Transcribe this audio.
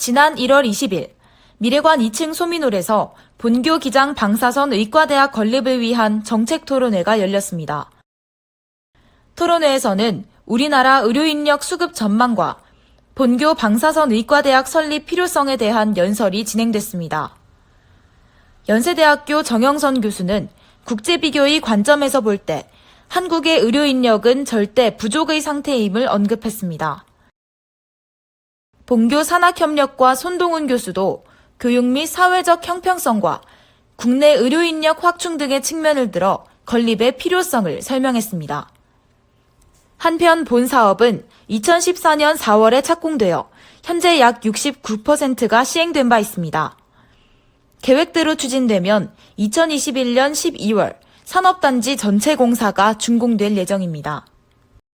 지난 1월 20일 미래관 2층 소민홀에서 본교 기장 방사선 의과대학 건립을 위한 정책 토론회가 열렸습니다. 토론회에서는 우리나라 의료인력 수급 전망과 본교 방사선 의과대학 설립 필요성에 대한 연설이 진행됐습니다. 연세대학교 정영선 교수는 국제 비교의 관점에서 볼 때 한국의 의료 인력은 절대 부족의 상태임을 언급했습니다. 본교 산학협력과 손동훈 교수도 교육 및 사회적 형평성과 국내 의료 인력 확충 등의 측면을 들어 건립의 필요성을 설명했습니다. 한편 본 사업은 2014년 4월에 착공되어 현재 약 69%가 시행된 바 있습니다. 계획대로 추진되면 2021년 12월 산업단지 전체 공사가 준공될 예정입니다.